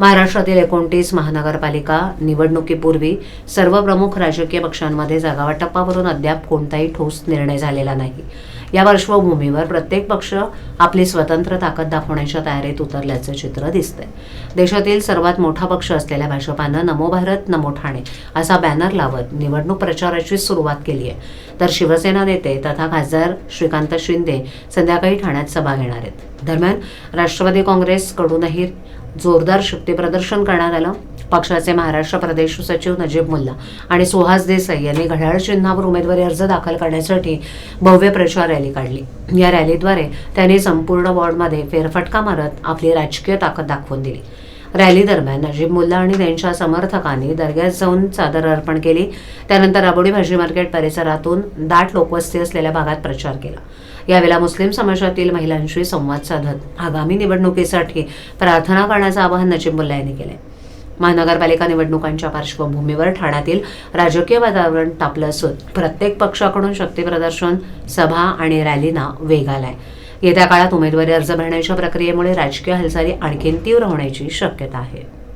महाराष्ट्रातील एकोणतीस महानगरपालिका निवडणुकीपूर्वी सर्व प्रमुख राजकीय पक्षांमध्ये जागावाटपावरून अद्याप कोणताही ठोस निर्णय झालेला नाही. या पार्श्वभूमीवर प्रत्येक पक्ष आपली स्वतंत्र ताकद दाखवण्याच्या तयारीत उतरल्याचं चित्र दिसतंय. देशातील सर्वात मोठा पक्ष असलेल्या भाजपानं नमो भारत नमो ठाणे असा बॅनर लावत निवडणूक प्रचाराची सुरुवात केली आहे. तर शिवसेना नेते तथा खासदार श्रीकांत शिंदे संध्याकाळी ठाण्यात सभा घेणार आहेत. दरम्यान राष्ट्रवादी काँग्रेसकडूनही जोरदार शक्तीप्रदर्शन करण्यात आलं. पक्षाचे महाराष्ट्र प्रदेश सचिव नजीब मुल्ला आणि सुहास देसाई यांनी घड्याळ चिन्हावर उमेदवारी अर्ज दाखल करण्यासाठी भव्य प्रचार रॅली काढली. या रॅलीद्वारे त्यांनी संपूर्ण वॉर्डमध्ये फेरफटका मारत आपली राजकीय ताकद दाखवून दिली. रॅली दरम्यान नजीब मुल्ला आणि त्यांच्या समर्थकांनी दर्ग्यात जाऊन चादर अर्पण केली. त्यानंतर राबोडी भाजी मार्केट परिसरातून दाट लोकवस्ती असलेल्या भागात प्रचार केला. यावेळेला मुस्लिम समाजातील महिलांशी संवाद साधत आगामी निवडणुकीसाठी प्रार्थना करण्याचं आवाहन नजीब मुल्ला यांनी केलं महानगरपालिका निवडणुकांच्या पार्श्वभूमीवर ठाण्यातील राजकीय वातावरण तापलं असून प्रत्येक पक्षाकडून शक्तीप्रदर्शन सभा आणि रॅलीना वेग आलाय. येत्या काळात उमेदवारी अर्ज भरण्याच्या प्रक्रियेमुळे राजकीय हालचाली आणखी तीव्र होण्याची शक्यता आहे.